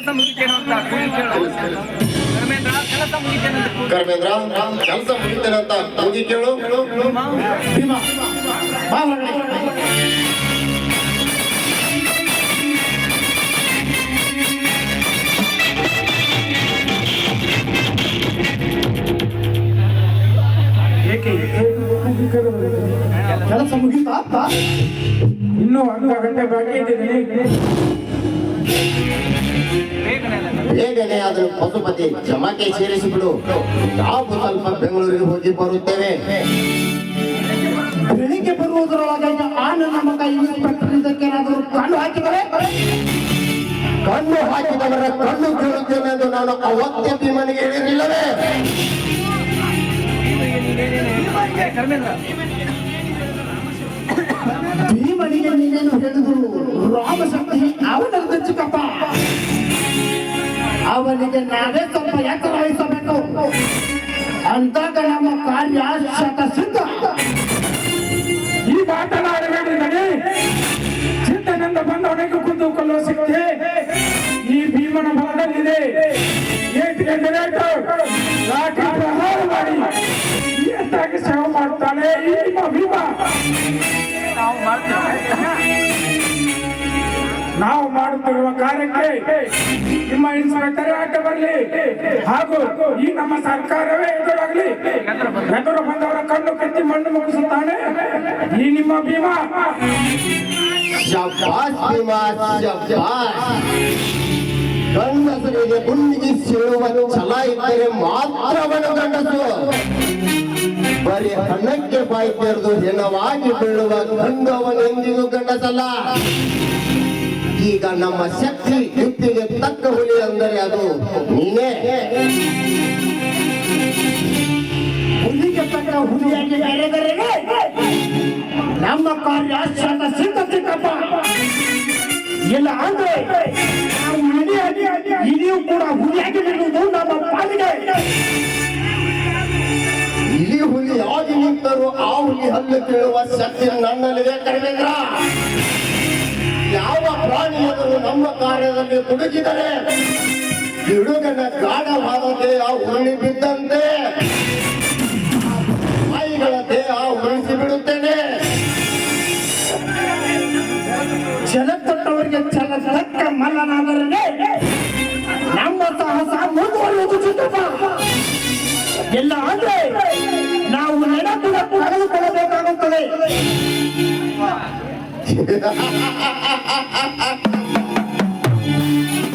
ಕೆಲಸ ಮುಗಿತೇನೋ ಅಂತ ಕೂಗಿ ಕೇಳು ಕರ್ಮೇಂದ್ರ ಕೆಲಸ ಮುಗಿತೇನೋ ಅಂತ ಕೂಗಿ ಕರ್ಮೇಂದ್ರ ಕೆಲಸ ಮುಗಿತೇನೆ ಅಂತ ಹೋಗಿ ಕೇಳು ಭೀಮ ಬಾ ಹೊರಗಡೆ. ಏಕೆ ಕೆಲಸ ಮುಗೀತಾ ಇನ್ನೂ ಅರ್ಧ ಗಂಟೆ ಬಾಕಿ ಇದ್ದೀನಿ ಬೇಗನೆ ಅಲ್ಲ. ಆದರೂ ಪಶುಪತಿ ಜಮಾಕೆ ಸೇರಿಸಿಬಿಡು. ನಾವು ಸ್ವಲ್ಪ ಬೆಂಗಳೂರಿಗೆ ಹೋಗಿ ಬರುತ್ತೇವೆ. ಬೆಳಿಗ್ಗೆ ಬರುವುದರೊಳಗೆ ಆ ನನ್ನ ಮಗ ಇನ್ಸ್ಪೆಕ್ಟರ್ ಕಣ್ಣು ಹಾಕಿದರೆ? ಕಣ್ಣು ಹಾಕಿದವರ ಕಣ್ಣು ಕೇಳುತ್ತೇನೆ ಎಂದು ನಾನು ಅವತ್ತೇ ಭೀಮನಿಗೆ ಹೇಳಿರಲಿಲ್ಲವೇ? ಭೀಮನಿಗೆ ನೀನೇನು ಹೇಳಿದ್ರು ರಾಮಶಕ್ತಿ. ಅವನಿಗೆ ನಾವೇ ಸ್ವಲ್ಪ ಎಚ್ಚರ ವಹಿಸಬೇಕು. ಅಂದಾಗ ನಮ್ಮ ಕಾರ್ಯ ಶತ ಸಿದ್ಧ ಈ ನನಗೆ ನಡಿ ಚಿತ್ತನಿಂದ ಬಂದವನಿಗೆ ಕುಂದು ಕೊಲ್ಲುವ ಶಕ್ತಿ ಈ ಭೀಮನ ಬಲದಲ್ಲಿದೆ. ರೇಟು ಲಾಠಿ ಪ್ರಹಾರ ಮಾಡಿ. ಎಷ್ಟಾಗಿ ಸೇವೆ ಮಾಡ್ತಾನೆ ಈ ನಿಮ್ಮ ಭೀಮ. ನಾವು ಮಾಡ್ತೀವಿ. ನಾವು ಮಾಡುತ್ತಿರುವ ಕಾರ್ಯಕ್ಕೆ ನಿಮ್ಮ ಇನ್ಸ್ಪೆಕ್ಟರ್ ಯಾಕೆ ಬರಲಿ. ಹಾಗೂ ಈ ನಮ್ಮ ಸರ್ಕಾರವೇ ಎದುರಾಗಲಿ. ಎದುರು ಬಂದವರ ಕಣ್ಣು ಕತ್ತಿ ಮಣ್ಣು ಮುಗಿಸುತ್ತಾನೆ. ಈ ನಿಮ್ಮ ಭೀಮಾ. ಗಂಡಸರಿಗೆ ಗುಂಡಿಗೆ ಸೀಳುವ ಛಲ ಇದ್ದರೆ ಮಾತ್ರ ಅವನು ಗಂಡಸು. ಬರೀ ಹಣಕ್ಕೆ ಬಾಯಿ ತೆರೆದು ಹೆಣವಾಗಿ ಬೀಳುವ ಗಂಡವನು ಎಂದಿಗೂ ಗಂಡಸಲ್ಲ. ಈಗ ನಮ್ಮ ಶಕ್ತಿ ಯುಕ್ತಿಗೆ ತಕ್ಕ ಹುಲಿ ಅಂದರೆ ಅದು ನೀನೇ. ಹುಲಿಗೆ ತಕ್ಕ ಹುಲಿಯಾಗಿ ನಮ್ಮ ಕಾರ್ಯ ಸಣ್ಣ ಸಿದ್ಧ ಸಿಕ್ಕಪ್ಪ ಇಲ್ಲ ಅಂದ್ರೆ ಇಲ್ಲಿಯೂ ಕೂಡ ಹುಲಿಯಾಗಿ ನಿಲ್ಲುವುದು ನಮ್ಮ ಪಾಲಿಗೆ. ಇಲಿ ಹುಲಿ ಯಾವ ನಿಂತರೂ ಆ ಹುಲಿ ಹಲ್ಲು ಕೇಳುವ ಶಕ್ತಿ ನನ್ನಲ್ಲಿದೆ ಕಡಿಮೆಂದ್ರ ಯಾವ ಪ್ರಾಣಿ ಎದುರು ನಮ್ಮ ಕಾರ್ಯದಲ್ಲಿ ತೊಡಗಿದರೆ ಹಿಡುಗನ ಗಾಢವಾದ ದೇಹ ಉರುಳಿ ಬಿದ್ದಂತೆ ಬಾಯಿಗಳ ದೇಹ ಉರುಳಿಸಿ ಬಿಡುತ್ತೇನೆ. ಜಲತಟ್ಟವರಿಗೆ ಚಲ ತಕ್ಕ ಮಲ್ಲನಾದರೆ ನಮ್ಮ ಸಾಹಸ ಮುಂದುವರಿಯುವುದು ಎಲ್ಲ ಅಂದ್ರೆ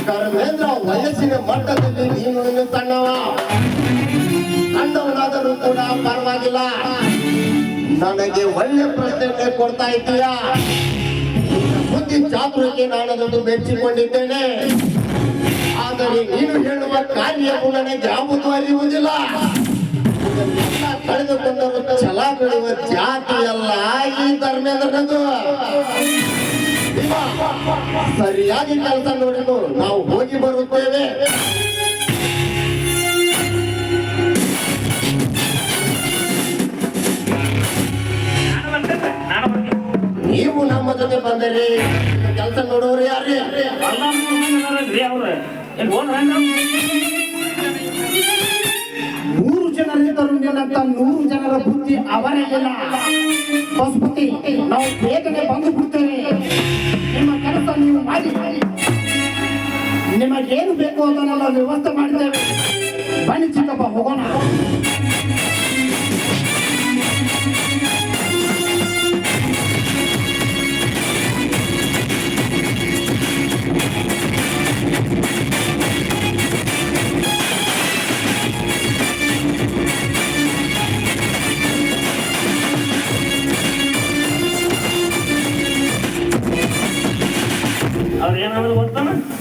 ಕರ್ಮೇಂದ್ರ ವಯಸ್ಸಿನ ಮಟ್ಟದಲ್ಲಿ ನೀನು ಸಣ್ಣವ. ಸಣ್ಣವನಾದರೂ ಕೂಡ ಪರವಾಗಿಲ್ಲ. ನನಗೆ ಒಳ್ಳೆ ಪ್ರಶ್ನೆ ಕೊಡ್ತಾ ಇದ್ದೀಯ? ಬುದ್ಧಿ ಚಾತುರಕ್ಕೆ ನಾನದನ್ನು ಮೆಚ್ಚಿಕೊಂಡಿದ್ದೇನೆ. ಆದರೆ ನೀನು ಹೇಳುವ ಕಾರ್ಯವು ನನಗೆ ಯಾವುದು ಅರಿಯುವುದಿಲ್ಲ. ಛಲ ಬಿಡುವ ಜಾತಿ ಎಲ್ಲ ಈ ಸರಿಯಾಗಿ ಕೆಲಸ ನೋಡಿದ್ದು ನಾವು ಹೋಗಿ ಬರುತ್ತೇವೆ ನೀವು ನಮ್ಮ ಜೊತೆ ಬಂದರೆ ಕೆಲಸ ನೋಡೋರು ಯಾರೇ ನಿನ್ನಂತ ನೂರು ಜನರ ಬುದ್ಧಿ ಅವರೇ ಪಶುಪತಿ ನಾವು ಬೇಗನೆ ಬಂದು ಬಿಡ್ತೇವೆ. ನಿಮ್ಮ ಕೆಲಸ ನೀವು ಮಾಡಿ ನಿಮಗೇನು ಬೇಕು ಅದನ್ನೆಲ್ಲ ವ್ಯವಸ್ಥೆ ಮಾಡಿದ್ದೇವೆ. ಬನ್ನಿ ಚಿಕ್ಕಪ್ಪ, ಹೋಗೋಣ. Yardım olsana.